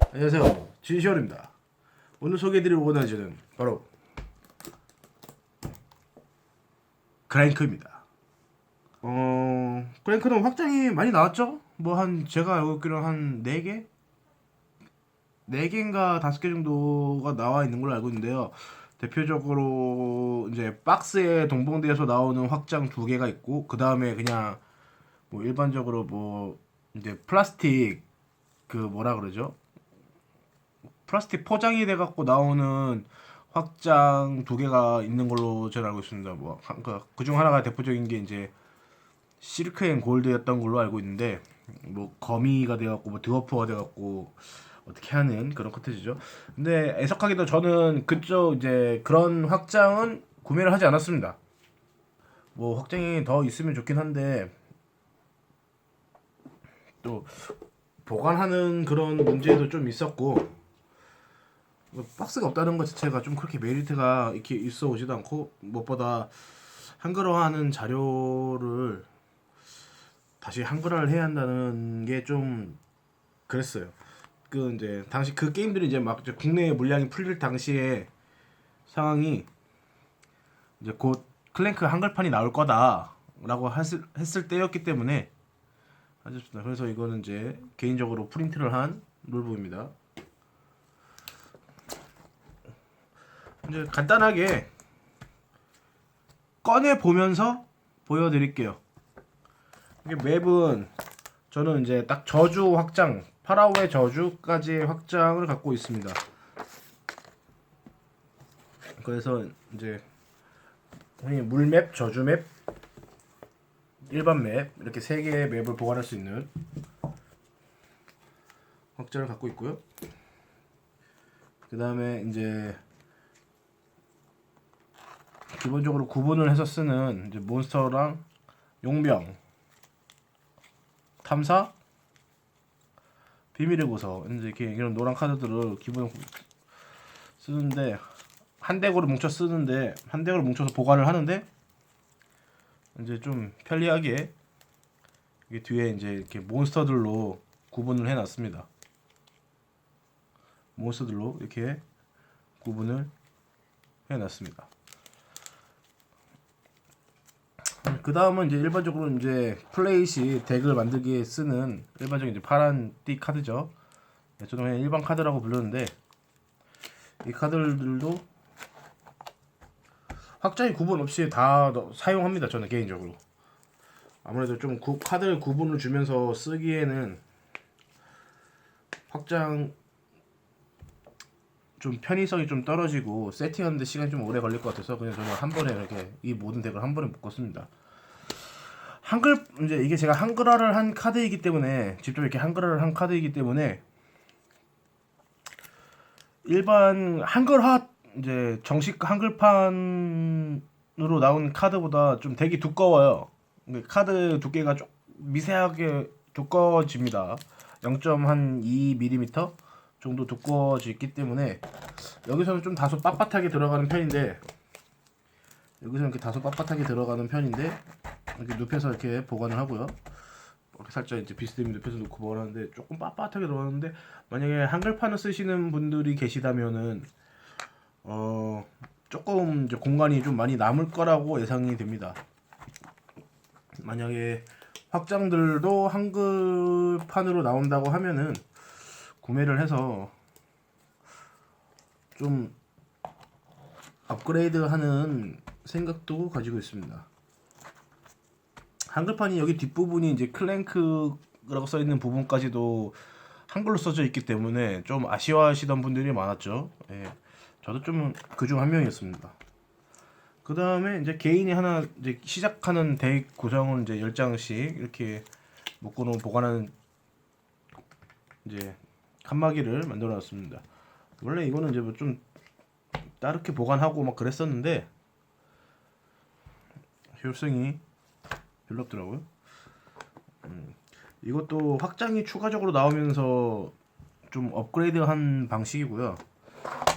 안녕하세요 진시월입니다 오늘 소개해드릴 오너즈는 바로 크랭크입니다 어... 크랭크는 확장이 많이 나왔죠? 뭐 한 제가 알고 있기로는 한 4개? 4개인가 5개 정도가 나와 있는 걸로 알고 있는데요 대표적으로 이제 박스에 동봉돼서 나오는 확장 두 개가 있고 그 다음에 그냥 뭐 일반적으로 뭐 이제 플라스틱 그 뭐라 그러죠? 플라스틱 포장이 돼 갖고 나오는 확장 두 개가 있는 걸로 저는 알고 있습니다. 뭐 그중 하나가 대표적인 게 이제 시르크 앤 골드였던 걸로 알고 있는데 뭐 거미가 돼 갖고 뭐 드워프가 돼 갖고 어떻게 하는 그런 컨텐츠죠. 근데 애석하게도 저는 그쪽 이제 그런 확장은 구매를 하지 않았습니다. 뭐 확장이 더 있으면 좋긴 한데 또 보관하는 그런 문제도 좀 있었고 뭐 박스가 없다는 것 자체가 좀 그렇게 메리트가 이렇게 있어 오지도 않고 무엇보다 한글화하는 자료를 다시 한글화를 해야 한다는 게 좀 그랬어요. 그 이제 당시 그 게임들이 이제 막 이제 국내 물량이 풀릴 당시에 상황이 이제 곧 클랭크 한글판이 나올 거다라고 했을, 했을 때였기 때문에 하셨습니다. 그래서 이거는 이제 개인적으로 프린트를 한 룰북입니다. 이제 간단하게 꺼내 보면서 보여드릴게요. 이게 맵은 저는 이제 딱 저주 확장, 파라오의 저주까지의 확장을 갖고 있습니다. 그래서 이제 물맵, 저주맵, 일반 맵 이렇게 세 개의 맵을 보관할 수 있는 확장을 갖고 있고요. 그 다음에 이제 기본적으로 구분을 해서 쓰는 이제 몬스터랑 용병, 탐사, 비밀의 구석 이제 이렇게 이런 노란 카드들을 기본 쓰는데 한 덱으로 뭉쳐 쓰는데 한 덱으로 뭉쳐서 보관을 하는데 이제 좀 편리하게 이게 뒤에 이제 이렇게 몬스터들로 구분을 해놨습니다. 몬스터들로 이렇게 구분을 해놨습니다. 그 다음은 이제 일반적으로 이제 플레이시 덱을 만들기에 쓰는 일반적인 이제 파란 띠 카드죠. 네, 저는 그냥 일반 카드라고 부르는데 이 카드들도 확장이 구분 없이 다 넣- 사용합니다. 저는 개인적으로 아무래도 좀 구, 카드 구분을 주면서 쓰기에는 확장 좀 편의성이 좀 떨어지고 세팅하는데 시간이 좀 오래 걸릴 것 같아서 그냥 저는 한 번에 이렇게 이 모든 덱을 한 번에 묶었습니다. 한글 이제 이게 제가 한글화를 한 카드이기 때문에 직접 이렇게 한글화를 한 카드이기 때문에 일반 한글화 이제 정식 한글판으로 나온 카드보다 좀 덱이 두꺼워요. 카드 두께가 좀 미세하게 두꺼워집니다. 0.2mm 정도 두꺼워지기 때문에 여기서는 좀 다소 빳빳하게 들어가는 편인데 여기서는 이렇게 다소 빳빳하게 들어가는 편인데 이렇게 눕혀서 이렇게 보관을 하고요. 이렇게 살짝 이제 비스듬히 눕혀서 놓고 보관하는데 조금 빳빳하게 들어가는데 만약에 한글판을 쓰시는 분들이 계시다면은 어 조금 이제 공간이 좀 많이 남을 거라고 예상이 됩니다. 만약에 확장들도 한글판으로 나온다고 하면은 구매를 해서 좀 업그레이드하는 생각도 가지고 있습니다. 한글판이 여기 뒷부분이 이제 클랭크라고 써 있는 부분까지도 한글로 써져 있기 때문에 좀 아쉬워하시던 분들이 많았죠. 예. 저도 좀 그 중 한 명이었습니다. 그 다음에 이제 개인이 하나 이제 시작하는 덱 구성을 이제 10장씩 이렇게 묶어놓은 보관하는 이제 칸막이를 만들어 놨습니다. 원래 이거는 이제 뭐 좀 따르게 보관하고 막 그랬었는데 효율성이 별로 없더라고요. 음, 이것도 확장이 추가적으로 나오면서 좀 업그레이드한 방식이고요.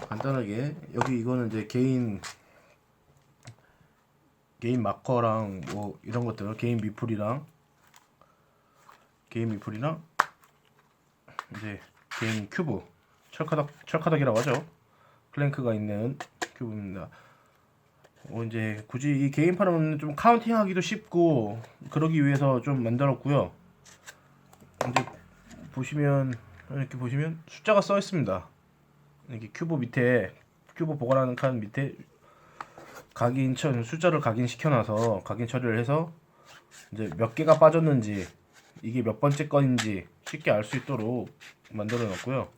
간단하게 여기 이거는 이제 개인 개인 마커랑 뭐 이런 것들 개인 미풀이랑 개인 미풀이랑 이제 개인 큐브 철카덕 철카덕이라고 하죠. 클랭크가 있는 큐브입니다. 어, 이제 굳이 이 게임판은 좀 카운팅하기도 쉽고 그러기 위해서 좀 만들었고요. 이제 보시면 이렇게 보시면 숫자가 써 있습니다. 이렇게 큐브 밑에 큐브 보관하는 칸 밑에 각인 처 숫자를 각인 시켜놔서 각인 처리를 해서 이제 몇 개가 빠졌는지 이게 몇 번째 건인지 쉽게 알 수 있도록 만들어 놨고요.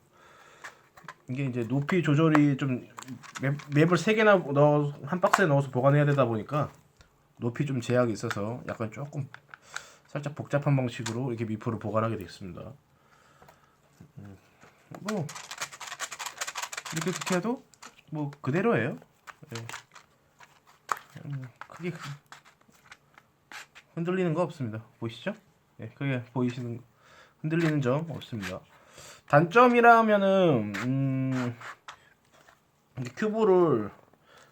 이게 이제 높이 조절이 좀 맵, 맵을 세 개나 넣어 한 박스에 넣어서 보관해야 되다 보니까 높이 좀 제약이 있어서 약간 조금 살짝 복잡한 방식으로 이렇게 미프를 보관하게 되겠습니다. 음, 뭐 이렇게 그렇게 해도 뭐 그대로예요. 예. 음, 크게 흔들리는 거 없습니다. 보이시죠? 예, 그게 보이시는 흔들리는 점 없습니다. 단점이라면은 음, 큐브를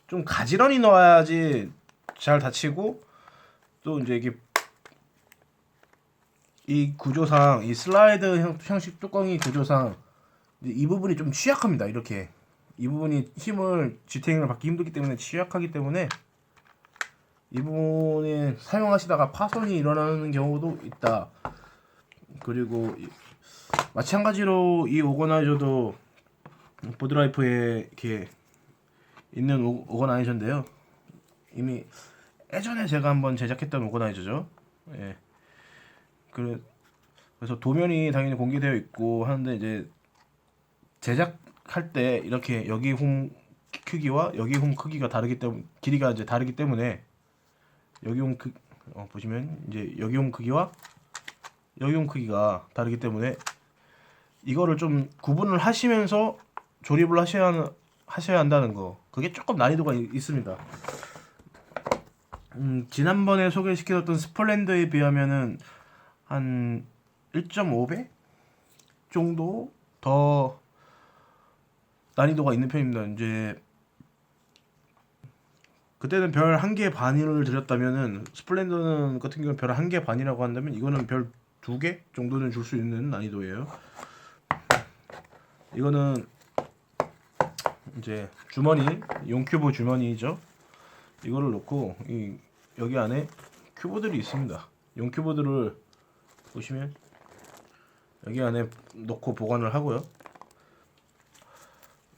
좀 가지런히 넣어야지 잘 닫히고 또 이제 이게 이 구조상 이 슬라이드 형, 형식 뚜껑이 구조상 이 부분이 좀 취약합니다. 이렇게 이 부분이 힘을 지탱을 받기 힘들기 때문에 취약하기 때문에 이 부분에 사용하시다가 파손이 일어나는 경우도 있다. 그리고 이- 마찬가지로 이 오거나이저도 보드라이프에 이렇게 있는 오, 오거나이저인데요. 이미 예전에 제가 한번 제작했던 오거나이저죠. 예. 그 그래 서 도면이 당연히 공개되어 있고 하는데 이제 제작할 때 이렇게 여기 홈 크기와 여기 홈 크기가 다르기 때문에 길이가 이제 다르기 때문에 여기 홈 크, 어, 보시면 이제 여기 홈 크기와 여기 홈 크기가 다르기 때문에 이거를 좀 구분을 하시면서 조립을 하셔야 하셔야 한다는 거 그게 조금 난이도가 이- 있습니다. 음, 지난번에 소개시켜줬던 스플렌더에 비하면은 한 1.5배 정도 더 난이도가 있는 편입니다. 이제 그때는 별 한 개 반을 드렸다면은 스플렌더는 같은 경우는 별 한 개 반이라고 한다면 이거는 별 두 개 정도는 줄 수 있는 난이도예요. 이거는 이제 주머니 용큐브 주머니죠. 이거를 놓고 이 여기 안에 큐브들이 있습니다. 용큐브들을 보시면 여기 안에 넣고 보관을 하고요.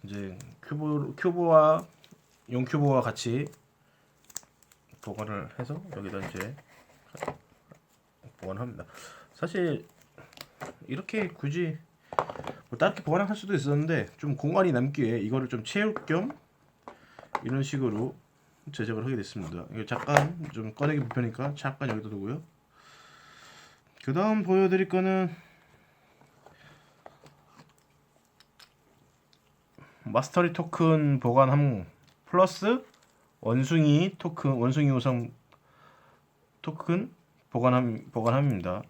이제 큐브 큐브와 용큐브와 같이 보관을 해서 여기다 이제 보관합니다. 사실 이렇게 굳이 뭐 다르게 보관할 수도 있었는데 좀 공간이 남기에 이거를 좀 채울 겸 이런 식으로 제작을 하게 됐습니다. 이거 잠깐 좀 꺼내기 불편하니까 잠깐 여기다 두고요. 그 다음 보여드릴 거는 마스터리 토큰 보관 항목 플러스 원숭이 토큰 원숭이 우선 토큰 보관함 보관함입니다.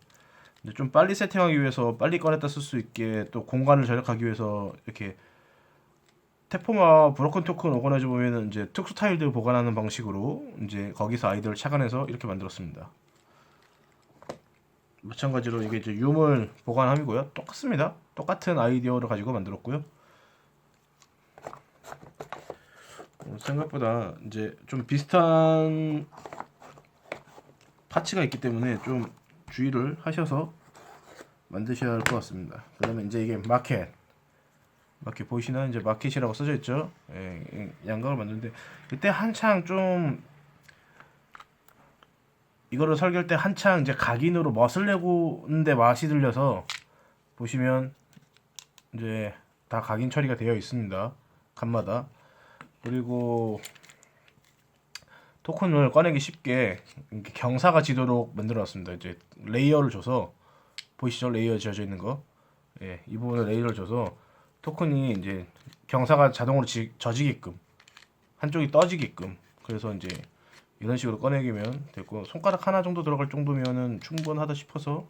이제 좀 빨리 세팅하기 위해서 빨리 꺼냈다 쓸 수 있게 또 공간을 절약하기 위해서 이렇게 테포마 브로큰 토큰 오거나이저 보면은 이제 특수 타일들 보관하는 방식으로 이제 거기서 아이디어를 착안해서 이렇게 만들었습니다. 마찬가지로 이게 이제 유물 보관함이고요. 똑같습니다. 똑같은 아이디어를 가지고 만들었고요. 어, 생각보다 이제 좀 비슷한 파츠가 있기 때문에 좀 주의를 하셔서 만드셔야 할 것 같습니다. 그다음에 이제 이게 마켓 마켓 보이시나요? 이제 마켓이라고 써져 있죠. 예, 이 양각을 만드는데 이때 한창 좀 이거를 설계할 때 한창 이제 각인으로 멋을 내고는데 맛이 들려서 보시면 이제 다 각인 처리가 되어 있습니다. 칸마다 그리고 토큰을 꺼내기 쉽게 이렇게 경사가 지도록 만들어놨습니다. 이제 레이어를 줘서 보이시죠? 레이어 지어져 있는 거. 예, 이 부분에 레이어를 줘서 토큰이 이제 경사가 자동으로 지, 져지게끔 한쪽이 떠지게끔 그래서 이제 이런 식으로 꺼내기면 됐고 손가락 하나 정도 들어갈 정도면은 충분하다 싶어서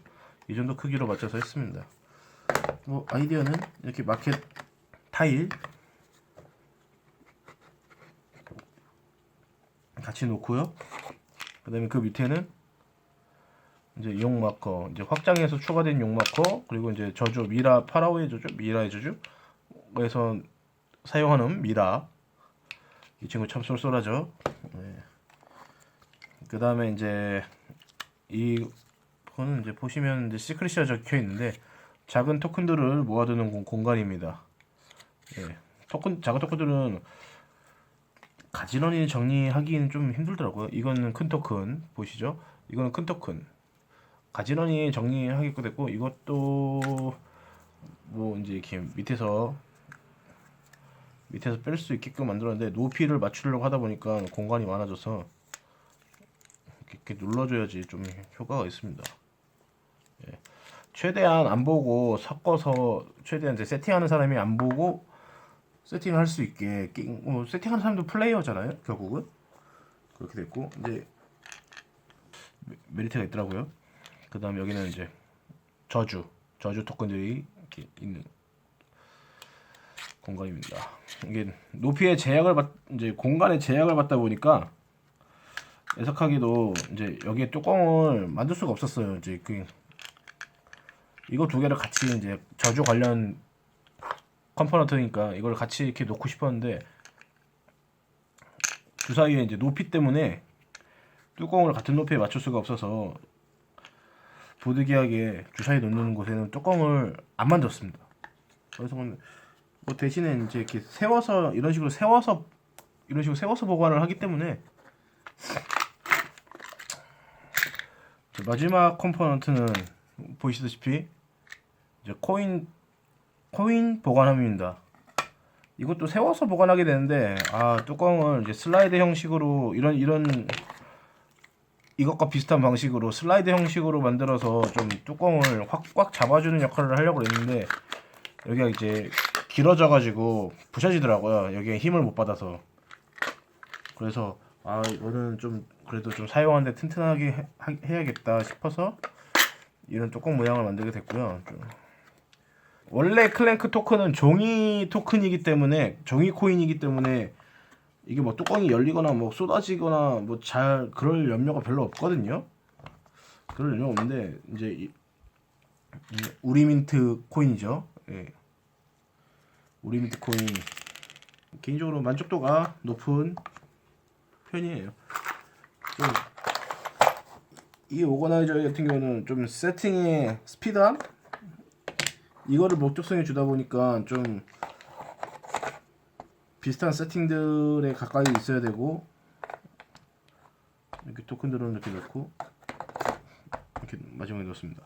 이 정도 크기로 맞춰서 했습니다. 뭐 아이디어는 이렇게 마켓 타일 같이 놓고요. 그 다음에 그 밑에는 이제 용 마커 이제 확장해서 추가된 용 마커 그리고 이제 저주 미라 파라오의 저주 미라의 저주 작업에서 사용하는 미라 이 친구 참 쏠쏠하죠. 네. 그 다음에 이제 이 거는 이제 보시면 이제 시크릿이 적혀 있는데 작은 토큰들을 모아두는 공- 공간입니다. 예. 토큰 작은 토큰들은 가지런히 정리하기는 좀 힘들더라고요. 이거는 큰 토큰 보시죠. 이거는 큰 토큰. 가지런히 정리하기도 됐고 이것도 뭐 이제 이렇게 밑에서 밑에서 뺄 수 있게끔 만들었는데 높이를 맞추려고 하다 보니까 공간이 많아져서 이렇게 눌러줘야지 좀 효과가 있습니다. 예. 최대한 안 보고 섞어서 최대한 이제 세팅하는 사람이 안 보고 세팅을 할 수 있게 게- 뭐 세팅하는 사람도 플레이어잖아요 결국은. 그렇게 됐고 이제 메- 메리트가 있더라고요. 그 다음 여기는 이제 저주 저주 토큰들이 이렇게 있는 공간입니다. 이게 높이의 제약을 받 이제 공간의 제약을 받다 보니까 애석하게도 이제 여기에 뚜껑을 만들 수가 없었어요 이제 그 이거 두 개를 같이 이제 저주 관련 컴포넌트니까 이걸 같이 이렇게 놓고 싶었는데 주사위에 이제 높이 때문에 뚜껑을 같은 높이에 맞출 수가 없어서 부득이하게 주사위 놓는 곳에는 뚜껑을 안 만들었습니다. 그래서 뭐 대신에 이제 이렇게 세워서 이런 식으로 세워서 이런 식으로 세워서 보관을 하기 때문에 마지막 컴포넌트는 보시다시피 이제 코인 코인 보관함입니다. 이것도 세워서 보관하게 되는데 아 뚜껑을 이제 슬라이드 형식으로 이런 이런 이것과 비슷한 방식으로 슬라이드 형식으로 만들어서 좀 뚜껑을 확꽉 잡아주는 역할을 하려고 했는데 여기가 이제 길어져 가지고 부셔지더라고요. 여기에 힘을 못 받아서 그래서 아 이거는 좀 그래도 좀 사용하는데 튼튼하게 해, 하- 해야겠다 싶어서 이런 뚜껑 모양을 만들게 됐고요. 좀 원래 클랭크 토큰은 종이 토큰이기 때문에 종이 코인이기 때문에 이게 뭐 뚜껑이 열리거나 뭐 쏟아지거나 뭐 잘 그럴 염려가 별로 없거든요. 그럴 염려 없는데 이제 이, 이 우리민트 코인이죠. 예. 우리민트 코인 개인적으로 만족도가 높은 편이에요. 좀 이 오거나이저 같은 경우는 좀 세팅의 스피드함 이거를 목적성에 주다 보니까 좀 비슷한 세팅들에 가까이 있어야 되고 이렇게 토큰들은 이렇게 넣고 이렇게 마지막에 넣습니다.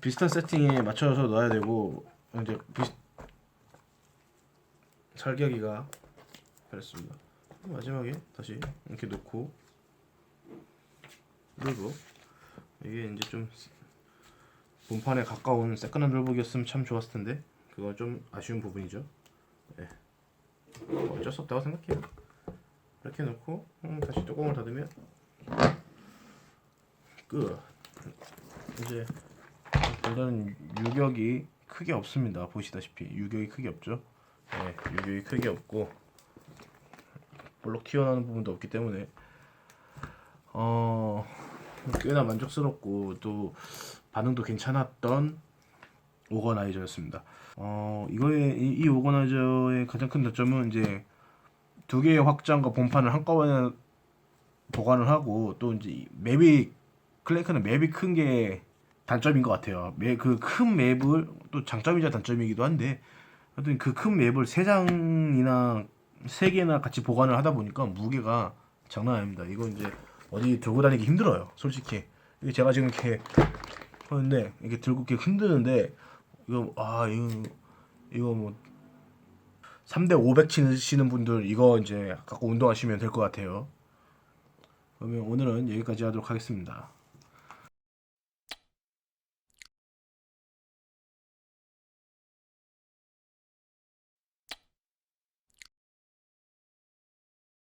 비슷한 세팅에 맞춰서 넣어야 되고 이제 비슷 살기하기가 그랬습니다. 마지막에 다시 이렇게 넣고 그리고 이게 이제 좀 본판에 가까운 세컨한 돌보기였으면 참 좋았을 텐데 그건 좀 아쉬운 부분이죠. 네. 뭐 어쩔 수 없다고 생각해요. 이렇게 놓고 음, 다시 뚜껑을 닫으면 끝. 이제 일단은 유격이 크게 없습니다. 보시다시피 유격이 크게 없죠. 네, 유격이 크게 없고 볼록 튀어나오는 부분도 없기 때문에 어 꽤나 만족스럽고 또 반응도 괜찮았던 오거나이저였습니다. 어 이거의 이, 이 오거나이저의 가장 큰 단점은 이제 두 개의 확장과 본판을 한꺼번에 보관을 하고 또 이제 이 맵이 클랭크는 맵이 큰 게 단점인 것 같아요. 그 큰 맵을 또 장점이자 단점이기도 한데 하여튼 그 큰 맵을 세 장이나 세 개나 같이 보관을 하다 보니까 무게가 장난 아닙니다. 이거 이제 어디 들고 다니기 힘들어요. 솔직히 제가 지금 이렇게 하는데 이렇게 들고 이렇게 흔드는데 이거 아 이거 이거 뭐 3대 500 치시는 분들 이거 이제 갖고 운동하시면 될 것 같아요. 그러면 오늘은 여기까지 하도록 하겠습니다.